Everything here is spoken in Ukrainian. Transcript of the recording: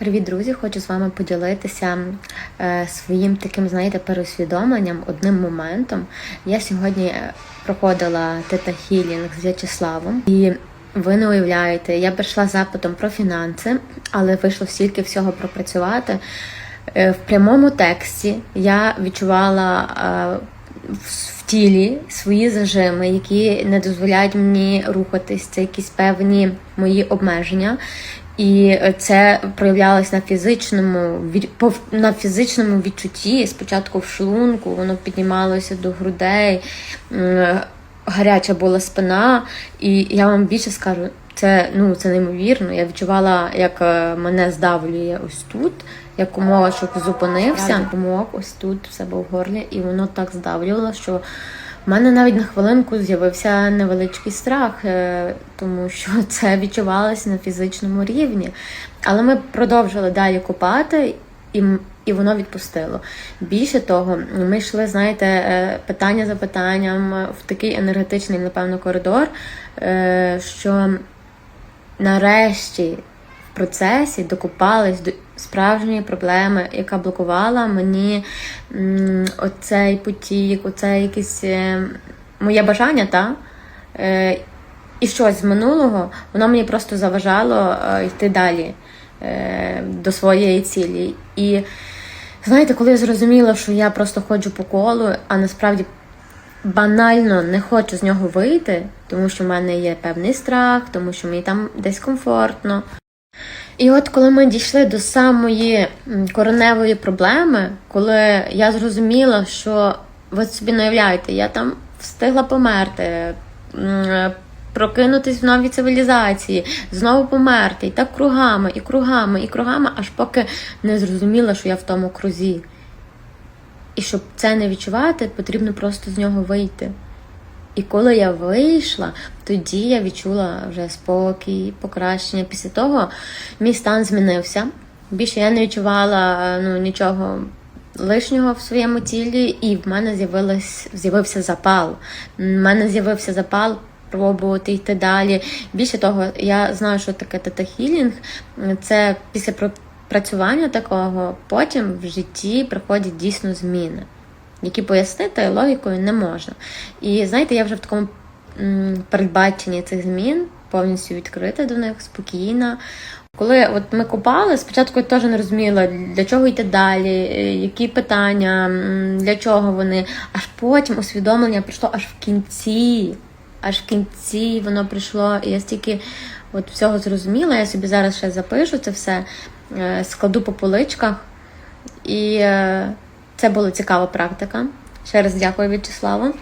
Привіт, друзі! Хочу з вами поділитися е, своїм таким, знаєте, переусвідомленням, одним моментом. Я сьогодні е, проходила тета хілінг з В'ячеславом, і ви не уявляєте, я прийшла запитом про фінанси, але вийшло стільки всього пропрацювати. Е, в прямому тексті я відчувала. в тілі свої зажими, які не дозволяють мені рухатись, це якісь певні мої обмеження. І це проявлялось на фізичному на фізичному відчутті. Спочатку в шлунку, воно піднімалося до грудей, гаряча була спина, і я вам більше скажу, це ну це неймовірно. Я відчувала, як е, мене здавлює ось тут, як умова, щоб зупинився. Допомог ось тут в себе в горлі, і воно так здавлювало, що в мене навіть на хвилинку з'явився невеличкий страх, е, тому що це відчувалося на фізичному рівні. Але ми продовжили далі купати, і, і воно відпустило. Більше того, ми йшли, знаєте, е, питання за питанням в такий енергетичний, напевно, коридор, е, що нарешті в процесі докупались до справжньої проблеми, яка блокувала мені оцей потік, оце якесь е, моє бажання, та? Е, і щось з минулого, воно мені просто заважало е, йти далі до своєї цілі. І знаєте, коли я зрозуміла, що я просто ходжу по колу, а насправді банально не хочу з нього вийти, тому що в мене є певний страх, тому що мені там десь комфортно. І от коли ми дійшли до самої кореневої проблеми, коли я зрозуміла, що ви собі не уявляєте, я там встигла померти, м, прокинутись в новій цивілізації, знову померти, і так кругами, і кругами, і кругами, аж поки не зрозуміла, що я в тому крузі. І щоб це не відчувати, потрібно просто з нього вийти. І коли я вийшла, тоді я відчула вже спокій, покращення. Після того мій стан змінився. Більше я не відчувала ну, нічого лишнього в своєму тілі, і в мене з'явився запал. В мене з'явився запал пробувати йти далі. Більше того, я знаю, що таке тета-хілінг. Це після пропрацювання такого, потім в житті приходять дійсно зміни які пояснити логікою не можна. І знаєте, я вже в такому передбаченні цих змін повністю відкрита до них, спокійна. Коли от ми купали, спочатку я теж не розуміла, для чого йти далі, е, які питання, для чого вони. Аж потім усвідомлення прийшло аж в кінці. Аж в кінці воно прийшло, і я стільки от всього зрозуміла. Я собі зараз ще запишу це все, е, складу по поличках. І е, це була цікава практика. Ще раз дякую В'ячеславу.